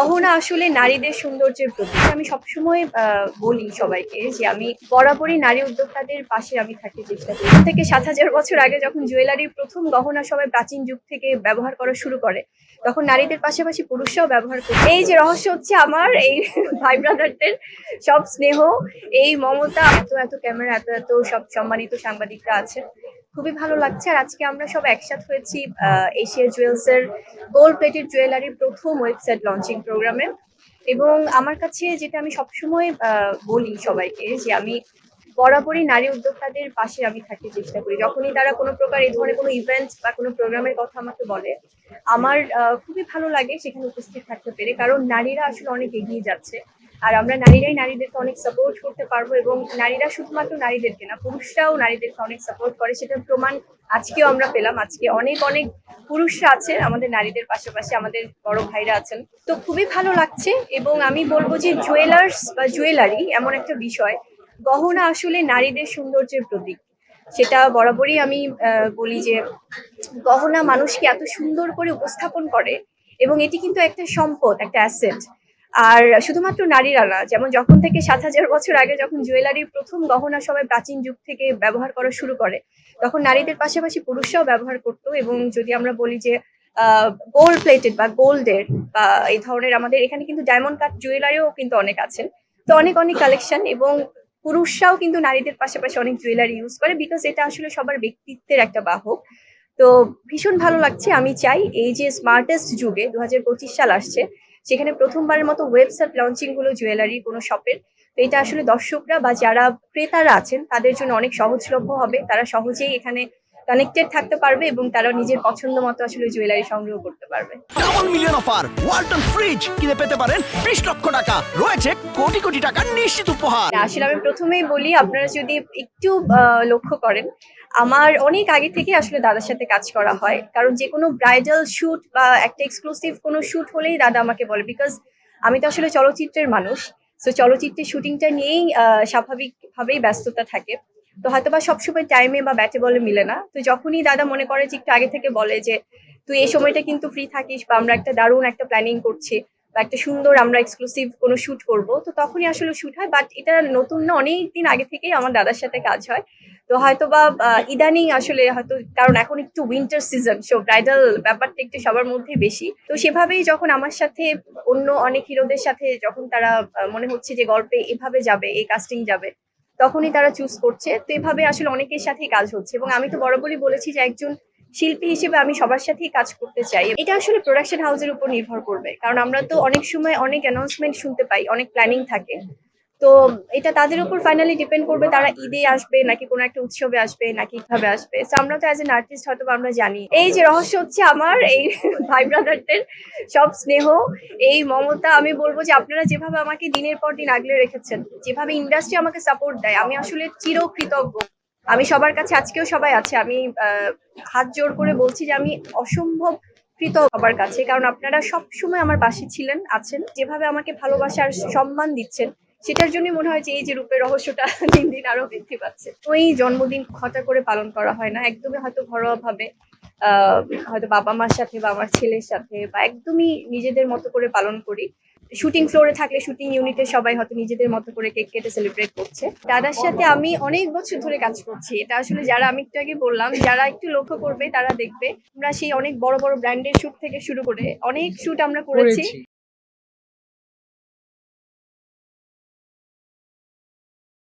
গহনা আসলে নারীদের সৌন্দর্যের প্রতীক। আমি সবসময় বলি সবাইকে যে আমি বরাবরই নারী উদ্যোক্তাদের পাশে আমি থাকতে চেষ্টা করি। থেকে সাত হাজার বছর আগে যখন জুয়েলারির প্রথম গহনা সবাই প্রাচীন যুগ থেকে ব্যবহার করা শুরু করে, তখন নারীদের পাশাপাশি পুরুষরাও ব্যবহার করে। এই যে রহস্য হচ্ছে আমার, এই ভাই ব্রাদারদের সব স্নেহ, এই মমতা, এত এত ক্যামেরা, এত এত সব সম্মানিত সাংবাদিকরা আছেন। খুবই ভালো লাগছে। আর আজকে আমরা সব একসাথে হয়েছি এশিয়া জুয়েলস এর গোল্ড প্লেটেড জুয়েলারির প্রথম ওয়েবসাইট লঞ্চিং প্রোগ্রামে এবং আমার কাছে যেটা আমি সবসময় বলি সবাইকে, যে আমি বরাবরই নারী উদ্যোক্তাদের পাশে আমি থাকতে চেষ্টা করি। যখনই তারা কোনো প্রকার এই ধরনের কোনো ইভেন্ট বা কোনো প্রোগ্রামের কথা আমাকে বলে, আমার খুবই ভালো লাগে সেখানে উপস্থিত থাকতে পেরে। কারণ নারীরা আসলে অনেক এগিয়ে যাচ্ছে। আর আমরা নারীরাই নারীদেরকে অনেক সাপোর্ট করতে পারব এবং নারীরা শুধুমাত্র নারীদেরকে না, পুরুষরাও নারীদেরকে অনেক সাপোর্ট করে। সেটার প্রমাণ আজকেও আমরা পেলাম। আজকে অনেক অনেক পুরুষরা আছে আমাদের নারীদের পাশাপাশি আমাদের বড় ভাইরা আছেন। তো খুবই ভালো লাগছে এবং আমি বলব যে জুয়েলার্স বা জুয়েলারি এমন একটা বিষয়, গহনা আসলে নারীদের সৌন্দর্যের প্রতীক। সেটা বরাবরই আমি বলি যে গহনা মানুষকে এত সুন্দর করে উপস্থাপন করে এবং এটি কিন্তু একটা সম্পদ, একটা অ্যাসেট আর শুধুমাত্র নারীরা না যেমন যখন থেকে সাত হাজার বছর আগে যখন জুয়েলারির প্রথম গহনা সবাই প্রাচীন যুগ থেকে ব্যবহার করা শুরু করে, তখন নারীদের পাশাপাশি পুরুষরাও ব্যবহার করতো এবং যদি আমরা বলি যে গোল্ড প্লেটেড বা গোল্ডের বা এই ধরনের আমাদের এখানে কিন্তু ডায়মন্ড কাট জুয়েলারিও কিন্তু অনেক আছেন। তো অনেক অনেক কালেকশন এবং পুরুষরাও কিন্তু নারীদের পাশাপাশি অনেক জুয়েলারি ইউজ করে বিকজ এটা আসলে সবার ব্যক্তিত্বের একটা বাহক। তো ভীষণ ভালো লাগছে। আমি চাই এই যে স্মার্টেস্ট যুগে দু হাজার পঁচিশ সাল আসছে সেখানে প্রথমবারের মতো ওয়েবসাইট লঞ্চিং হলো জুয়েলারি কোনো শপের তো এটা আসলে দর্শকরা বা যারা ক্রেতারা আছেন তাদের জন্য অনেক সহজলভ্য হবে। তারা সহজেই এখানে কানেক্টেড থাকতে পারবে এবং তারা নিজের পছন্দ মতো আসলে জুয়েলারি সংগ্রহ করতে পারবে। Double million offer Walton fridge কিনে পেতে পারেন বিশ লক্ষ টাকা। রয়েছে কোটি কোটি টাকার নিশ্চিত উপহার। আসলে আমি প্রথমেই বলি আপনারা যদি একটু আহ, লক্ষ্য করেন আমার অনেক আগে থেকে আসলে দাদার সাথে কাজ করা হয়। কারণ যে কোনো ব্রাইডাল শুট বা একটা এক্সক্লুসিভ কোনো শুট হলেই দাদা আমাকে বলে। বিকজ আমি তো আসলে চলচ্চিত্রের মানুষ। তো চলচ্চিত্রের শুটিংটা নিয়েই স্বাভাবিকভাবেই ব্যস্ততা থাকে। তো হয়তো বা সবসময় টাইমে বা ব্যাটে বলে মিলে না। তো যখনই দাদা মনে করে যে একটু আগে থেকে বলে যে, তুই এই সময়টা কিন্তু ফ্রি থাকিস বা আমরা একটা দারুণ একটা প্ল্যানিং করছি বা একটা সুন্দর আমরা এক্সক্লুসিভ কোনো শুট করব। তো তখনই আসলে শুট হয়। বাট এটা নতুন না অনেক দিন আগে থেকেই আমার দাদার সাথে কাজ হয়। তো হয়তো বা ইদানিং আসলে হয়তো, কারণ এখন একটু উইন্টার সিজন সো ব্রাইডাল ব্যাপারটা একটু সবার মধ্যে বেশি। তো সেভাবেই যখন আমার সাথে অন্য অনেক হিরোদের সাথে যখন তারা মনে হচ্ছে যে গল্পে এভাবে যাবে, এই কাস্টিং যাবে, তখনই তারা চুজ করছে। তো এভাবে আসলে অনেকের সাথেই কাজ হচ্ছে এবং আমি তো বরাবরই বলেছি যে একজন শিল্পী হিসেবে আমি সবার সাথেই কাজ করতে চাই। এটা আসলে প্রোডাকশন হাউসের উপর নির্ভর করবে, কারণ আমরা তো অনেক সময় অনেক অ্যানাউন্সমেন্ট শুনতে পাই, অনেক প্ল্যানিং থাকে। তো এটা তাদের উপর ফাইনালি ডিপেন্ড করবে তারা ঈদে আসবে নাকি কোনো একটা উৎসবে আসবে, নাকি কীভাবে আসবে। তো আমরা তো অ্যাজ এন আর্টিস্ট হয়তো আমরা জানি। এই যে রহস্য হচ্ছে আমার, এই ভাই ব্রাদারদের সব স্নেহ, এই মমতা, আমি বলব যে আপনারা যেভাবে আমাকে দিনের পর দিন আগলে রেখেছেন, যেভাবে ইন্ডাস্ট্রি আমাকে সাপোর্ট দেয়, আমি আসলে চিরকৃতজ্ঞ। আমি সবার কাছে, আজকেও সবাই আছে, আমি হাত জোর করে বলছি যে আমি অসম্ভব কৃত সবার কাছে, কারণ আপনারা সব সময় আমার পাশে ছিলেন, আছেন, যেভাবে আমাকে ভালোবাসার সম্মান দিচ্ছেন সেটার জন্য মনে হয় যে এই যে রূপের রহস্যটা দিন দিন আরও বৃদ্ধি পাচ্ছে। ওই জন্মদিন হঠাৎ করে পালন করা হয় না। একদমই হয়তো ঘরোয়া ভাবে হয়তো বাবা মার সাথে বা আমার ছেলের সাথে বা একদমই নিজেদের মতো করে পালন করি। শুটিং ফ্লোরে থাকলে, শুটিং ইউনিটে সবাই হয়তো নিজেদের মতো করে কেক কেটে সেলিব্রেট করছে। দাদার সাথে আমি অনেক বছর ধরে কাজ করছি। এটা আসলে যারা আমি একটু আগে বললাম, যারা একটু লক্ষ্য করবে তারা দেখবে। আমরা সেই অনেক বড় বড় ব্র্যান্ডের শুট থেকে শুরু করে অনেক শুট আমরা করেছি।